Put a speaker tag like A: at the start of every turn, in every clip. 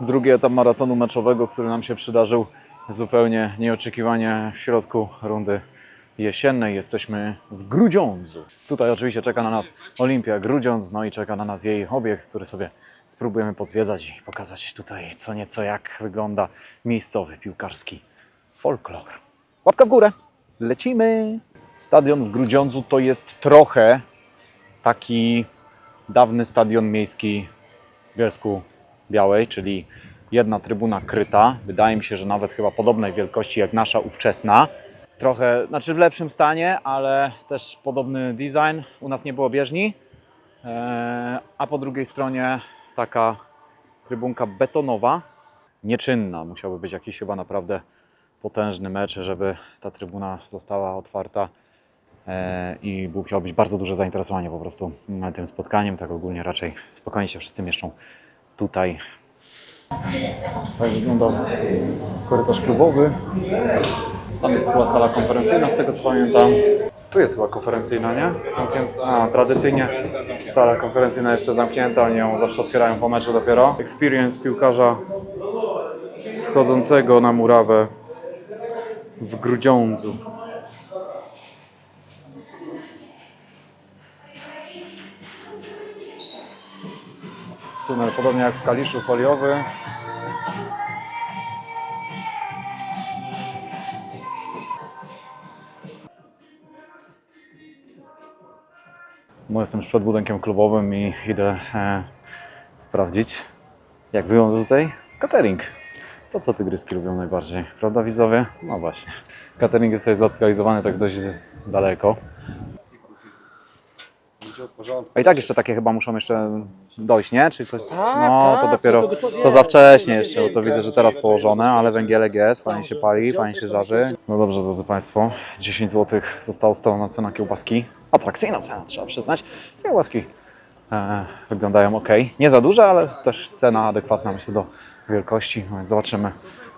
A: drugi etap maratonu meczowego, który nam się przydarzył zupełnie nieoczekiwanie w środku rundy jesiennej. Jesteśmy w Grudziądzu. Tutaj oczywiście czeka na nas Olimpia Grudziądz, no i czeka na nas jej obiekt, który sobie spróbujemy pozwiedzać i pokazać tutaj co nieco jak wygląda miejscowy piłkarski folklor. Łapka w górę, lecimy! Stadion w Grudziądzu to jest trochę taki dawny stadion miejski w Bielsku Białej, czyli jedna trybuna kryta. Wydaje mi się, że nawet chyba podobnej wielkości jak nasza ówczesna. Trochę, znaczy w lepszym stanie, ale też podobny design. U nas nie było bieżni, Eee, a po drugiej stronie taka trybunka betonowa, nieczynna. Musiałby być jakiś chyba naprawdę potężny mecz, żeby ta trybuna została otwarta e, i musiało być bardzo duże zainteresowanie po prostu tym spotkaniem. Tak ogólnie raczej spokojnie się wszyscy mieszczą tutaj. Tak wygląda korytarz klubowy. Tam jest chyba sala konferencyjna, z tego co pamiętam. Tu jest chyba konferencyjna, nie? Zamknięta. A, tradycyjnie sala konferencyjna jeszcze zamknięta, oni ją zawsze otwierają po meczu dopiero. Experience piłkarza wchodzącego na murawę w Grudziądzu. Tunel podobnie jak w Kaliszu foliowy. No, jestem już przed budynkiem klubowym i idę e, sprawdzić, jak wygląda tutaj catering. To, co tygryski lubią najbardziej, prawda widzowie? No właśnie. Catering jest tutaj zlokalizowany tak dość daleko. A i tak jeszcze takie chyba muszą jeszcze dojść, nie? Czy coś? no, to
B: tak,
A: dopiero,
B: to-
A: to,
B: to- to-
A: za wcześnie jeszcze, bo to widzę, że teraz położone, ale węgielek jest, fajnie się pali, fajnie się żarzy. No dobrze, drodzy Państwo, 10 zł została ustalona cena kiełbaski. Atrakcyjna cena, trzeba przyznać. Kiełbaski e, wyglądają ok. Nie za duże, ale też cena adekwatna myślę do wielkości, no więc zobaczymy.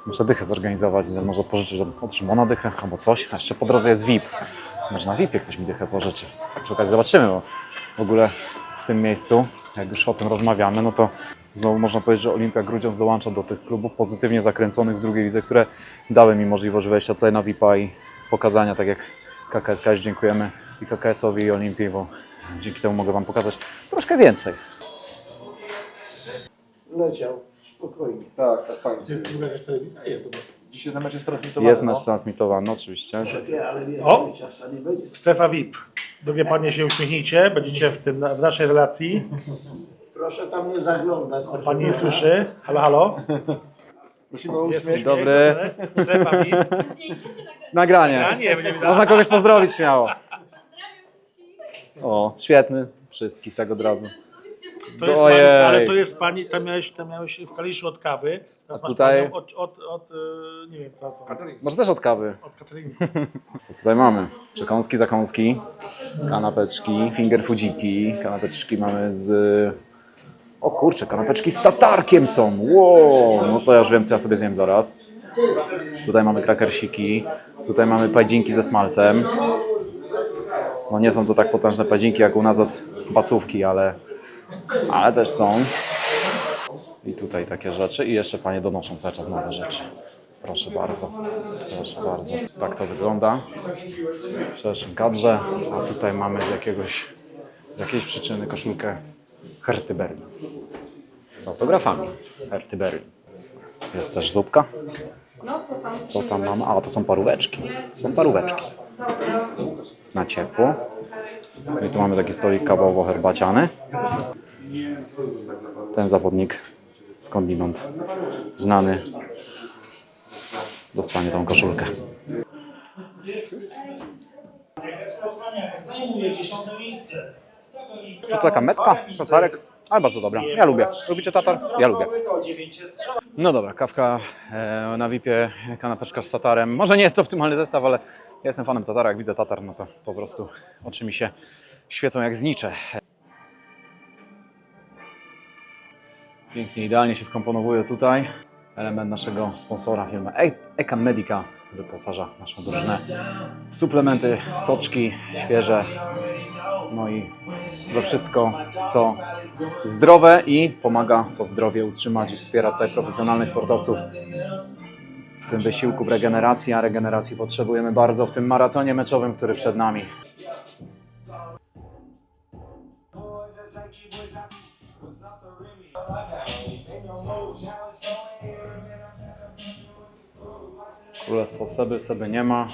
A: Muszę dychę zorganizować, może pożyczyć od, od Szymona dychę albo coś. A jeszcze po drodze jest VIP. Może na VIP-ie ktoś mi dychę pożyczy. Przy okazji zobaczymy, bo w ogóle w tym miejscu, jak już o tym rozmawiamy, no to znowu można powiedzieć, że Olimpia Grudziądz dołącza do tych klubów pozytywnie zakręconych w drugiej lidze, które dały mi możliwość wejścia tutaj na VIP-a i pokazania, tak jak KKS, dziękujemy i KKS-owi i Olimpii, bo dzięki temu mogę Wam pokazać troszkę więcej.
B: Leciał, spokojnie.
C: Tak, tak, fajnie.
B: Jest w ogóle jakaś telewizja? Jest chyba.
C: Dzisiaj na mecz jest transmitowany.
A: Jest
C: no.
A: mecz transmitowany, oczywiście.
B: Szefie, ale nie
D: O!
B: jest czas, a nie będzie.
D: Strefa VIP. Drogie panie się uśmiechnijcie, będziecie w, tym, w naszej relacji.
B: Proszę tam nie zaglądać.
D: Pani nie słyszy. Halo, halo.
C: Musimy uśmiech.
D: uśmiech,
A: dobry.
D: Strefa VIP.
A: Nagranie.
D: A nie, będziemy
A: Można kogoś pozdrowić śmiało. O, świetny. Wszystkich tak od razu.
D: To jest
A: Ojej.
D: pani, ale to jest pani, tam miałeś, tam miałeś w Kaliszu od kawy. Teraz
A: A
D: masz
A: tutaj?
D: panią Od, od, od, e, nie wiem, co, co,
A: Może też od kawy.
D: od Katariny.
A: Co tutaj mamy? Przekąski, zakąski, kanapeczki, finger foodziki, kanapeczki mamy z... O kurczę, kanapeczki z tatarkiem są! Wow, no to ja już wiem, co ja sobie zjem zaraz. Tutaj mamy krakersiki, tutaj mamy pajdzinki ze smalcem. No nie są to tak potężne pajdzinki jak u nas od bacówki, ale, ale też są. I tutaj takie rzeczy i jeszcze panie donoszą cały czas nowe rzeczy. Proszę bardzo, proszę bardzo. Tak to wygląda szerszym kadrze. A tutaj mamy z jakiegoś, z jakiejś przyczyny koszulkę Herty Berlin. Z autografami Herty Berlin. Jest też zupka. Co tam mamy? A, to są paróweczki. Są paróweczki. Na ciepło. No I tu mamy taki stolik kawowo-herbaciany. Ten zawodnik skądinąd znany dostanie tą koszulkę. Czy to taka metka? Tatarek? Ale bardzo dobra. Ja lubię. Lubicie tatar? Ja lubię. No dobra, kawka e, na VIP-ie, kanapeczka z tatarem. Może nie jest to optymalny zestaw, ale ja jestem fanem tatara. Jak widzę tatar, no to po prostu oczy mi się świecą jak znicze. Pięknie, idealnie się wkomponowuje tutaj. Element naszego sponsora, firma E- Eka Medica wyposaża naszą drużynę w suplementy, soczki świeże, no i we wszystko, co zdrowe i pomaga to zdrowie utrzymać i wspiera tutaj profesjonalnych sportowców w tym wysiłku w regeneracji, a regeneracji potrzebujemy bardzo w tym maratonie meczowym, który przed nami. Królestwo Seby, Seby nie ma.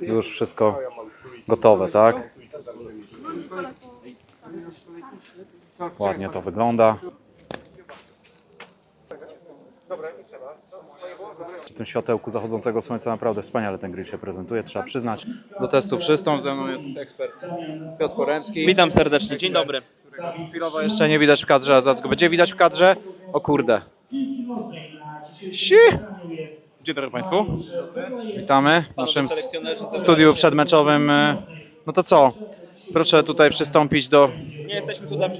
A: Już wszystko gotowe, tak? Ładnie to wygląda. W tym światełku zachodzącego słońca naprawdę wspaniale ten grill się prezentuje, trzeba przyznać. Do testu przystąp, ze mną jest ekspert Piotr Poremski.
E: Witam serdecznie, dzień dobry.
A: Chwilowo jeszcze nie widać w kadrze, a zaraz go będzie widać w kadrze. O kurde. Si!
C: Dzień dobry Państwu.
A: Witamy w naszym studiu przedmeczowym. No to co? Proszę tutaj przystąpić do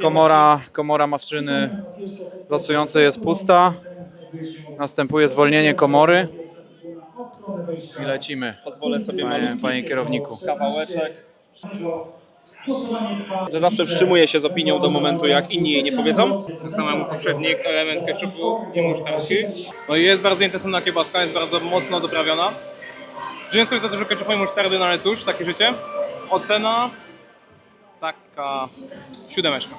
A: komora, komora maszyny losującej jest pusta. Następuje zwolnienie komory. I lecimy,
E: Pozwolę sobie
A: panie, panie kierowniku.
E: kawałeczek. Że zawsze wstrzymuję się z opinią do momentu, jak inni jej nie powiedzą.
F: Tak samo jak poprzednik, element ketchupu i musztardki. No i jest bardzo intensywna kiełbaska, jest bardzo mocno doprawiona. Że jest za dużo ketchupu i musztardy, no ale cóż, takie życie. Ocena taka siódemeczka.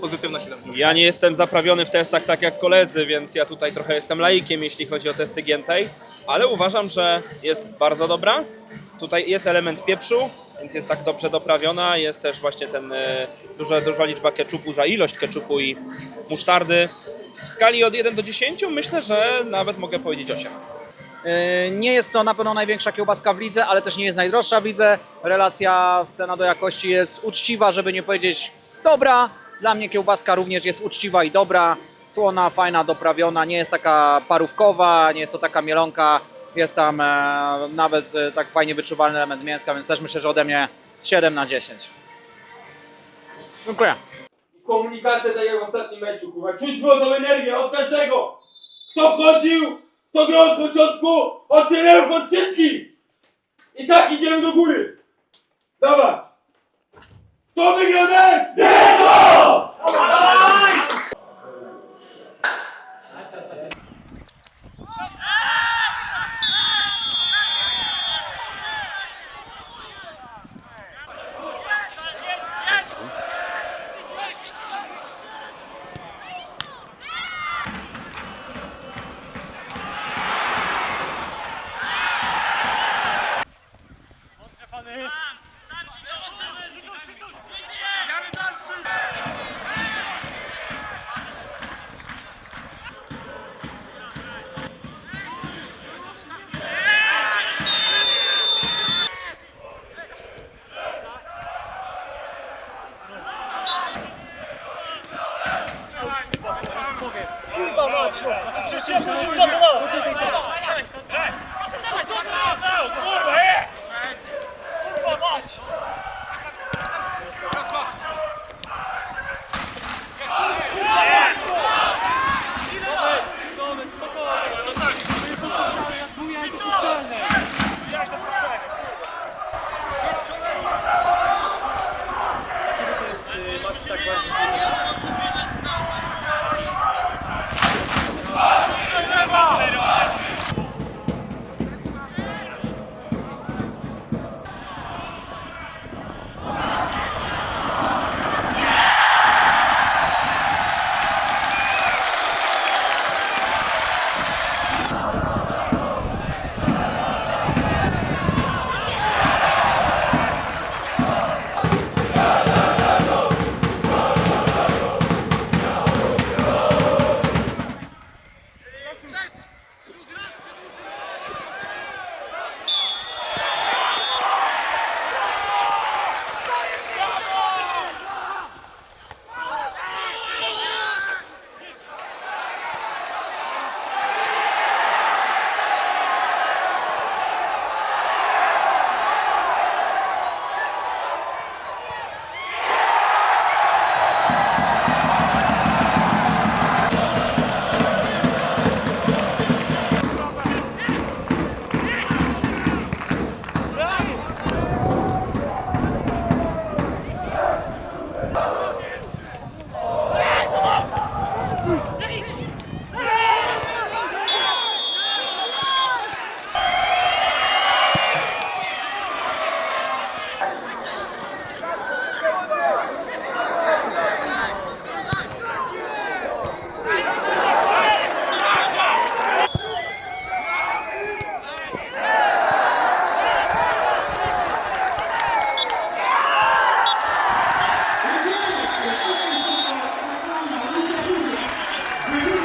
F: Pozytywna siódemka.
E: Ja nie jestem zaprawiony w testach tak jak koledzy, więc ja tutaj trochę jestem laikiem, jeśli chodzi o testy Giętej, ale uważam, że jest bardzo dobra. Tutaj jest element pieprzu, więc jest tak dobrze doprawiona. Jest też właśnie ten e, duża, duża liczba ketchupu za ilość ketchupu i musztardy. W skali od 1 do 10 myślę, że nawet mogę powiedzieć 8.
G: Yy, Nie jest to na pewno największa kiełbaska w lidze, ale też nie jest najdroższa w lidze. Relacja cena do jakości jest uczciwa, żeby nie powiedzieć dobra. Dla mnie kiełbaska również jest uczciwa i dobra. Słona, fajna, doprawiona, nie jest taka parówkowa, nie jest to taka mielonka. Jest tam e, nawet e, tak fajnie wyczuwalny element mięska, więc też myślę, że ode mnie 7 na 10. Dziękuję.
H: komunikację tak jak w ostatnim meczu, kurwa. Czuć było tą energię od każdego. Kto wchodził, kto grał od początku, od trenerów, od wszystkich. I tak idziemy do góry. Dawaj. Tommy Gömer! Let's go! Kto wygra mecz? Niezło!
D: Przecież ja co to